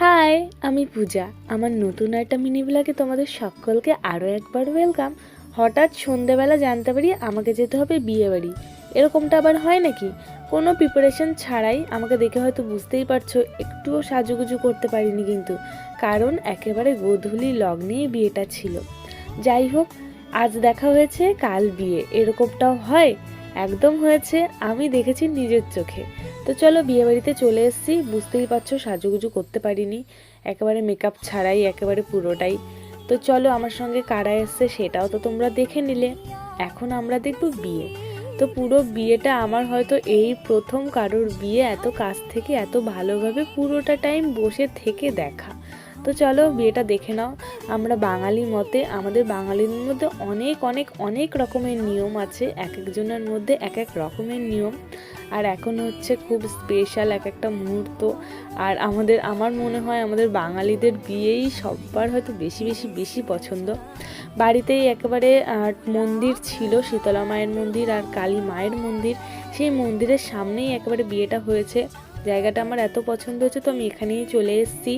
High, আমি পূজা। আমার নতুন একটা মিনি ব্লগে তোমাদের সকলকে আরও একবার ওয়েলকাম হঠাৎ সন্ধেবেলা জানতে পারি আমাকে যেতে হবে বিয়ে বাড়ি এরকমটা আবার হয় নাকি? কোনো প্রিপারেশন ছাড়াই আমাকে দেখে হয়তো বুঝতেই পারছ, একটুও সাজুগুজু করতে পারিনি কিন্তু। কারণ একেবারে গোধূলি লগ্নেই বিয়েটা ছিল। যাই হোক, আজ দেখা হয়েছে কাল বিয়ে। এরকমটাও হয়। একদম হয়েছে, আমি দেখেছি নিজের চোখে। তো চলো বিয়েবাড়িতে চলে এসেছি। বুঝতেই পারছ, সাজুগুজু করতে পারিনি। একেবারে মেকআপ ছাড়াই একেবারে পুরোটাই। তো চলো আমার সঙ্গে কারা এসছে সেটাও তো তোমরা দেখে নিলে। এখন আমরা দেখব বিয়ে। তো পুরো বিয়েটা আমার হয়তো এই প্রথম কারোর বিয়ে, এত কাছ থেকে এত ভালোভাবে পুরোটা টাইম বসে থেকে দেখা। তো চলো বিয়েটা দেখে নাও। আমরা বাঙালি মতে, আমাদের বাঙালির মধ্যে অনেক অনেক অনেক রকমের নিয়ম আছে। এক একজনের মধ্যে এক এক রকমের নিয়ম। আর এখন হচ্ছে খুব স্পেশাল এক একটা মুহূর্ত। আর আমাদের, আমার মনে হয় আমাদের বাঙালিদের বিয়েই সবার হয়তো বেশি বেশি বেশি পছন্দ। বাড়িতেই একেবারে মন্দির ছিল, শীতলা মায়ের মন্দির আর কালী মায়ের মন্দির। সেই মন্দিরের সামনেই একেবারে বিয়েটা হয়েছে। জায়গাটা আমার এত পছন্দ হয়েছে, তো আমি এখানেই চলে এসেছি।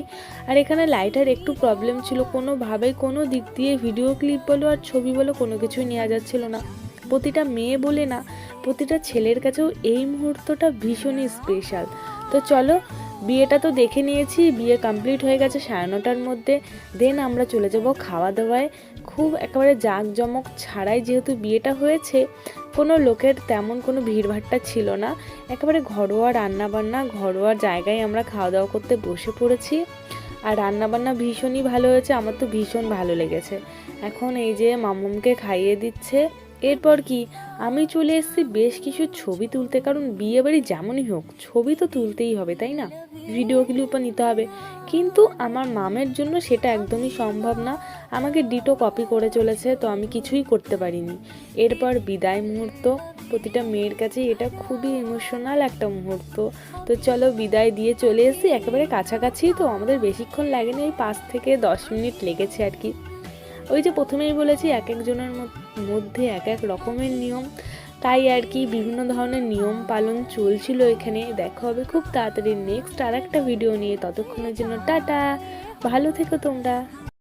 আর এখানে লাইটার একটু প্রবলেম ছিল কোনোভাবেই কোনো দিক দিয়ে ভিডিও ক্লিপ বলো আর ছবি বলো কোনো কিছুই নেওয়া যাচ্ছিল না। প্রতিটা মেয়ে বলে না, প্রতিটা ছেলের কাছেও এই মুহূর্তটা ভীষণই স্পেশাল তো চলো, বিয়েটা তো দেখে নিয়েছি, বিয়ে কমপ্লিট হয়ে গেছে সাড়ে নটার মধ্যে। দেন আমরা চলে যাব খাওয়া দাওয়ায় খুব একেবারে জাঁকজমক ছাড়াই যেহেতু বিয়েটা হয়েছে কোনো লোকের তেমন কোনো ভিড়ভাট্টা ছিল না। একেবারে ঘরোয়া রান্নাবান্না, ঘরোয়া জায়গায় আমরা খাওয়া দাওয়া করতে বসে পড়েছি। আর রান্নাবান্না ভীষণই ভালো হয়েছে, আমার তো ভীষণ ভালো লেগেছে। এখন এই যে মামুমকে খাইয়ে দিচ্ছে, এরপর কি? আমি চলে এসেছি বেশ কিছু ছবি তুলতে, কারণ বিয়েবাড়ি যেমনই হোক, ছবি তো তুলতেই হবে, তাই না? ভিডিও ক্লিপও নিতে হবে। কিন্তু আমার মামের জন্য সেটা একদমই সম্ভব না। আমাকে ডিটো কপি করে চলেছে, তো আমি কিছুই করতে পারিনি। এরপর বিদায় মুহূর্ত। প্রতিটা মেয়ের কাছে এটা খুবই ইমোশনাল একটা মুহূর্ত। তো চলো বিদায় দিয়ে চলে এসেছি। একেবারে কাছাকাছি, তো আমাদের বেশিক্ষণ লাগেনি। ওই পাঁচ থেকে দশ মিনিট লেগেছে আর কি। ওই যে প্রথমেই বলেছি, এক একজনের মধ্যে মধ্যে এক এক রকমের নিয়ম। তাই আর কি বিভিন্ন ধরনের নিয়ম পালন চলছিল এখানে। দেখা হবে খুব তাড়াতাড়ি নেক্সট আর একটা ভিডিও নিয়ে। ততক্ষণের জন্য টাটা। ভালো থেকো তোমরা।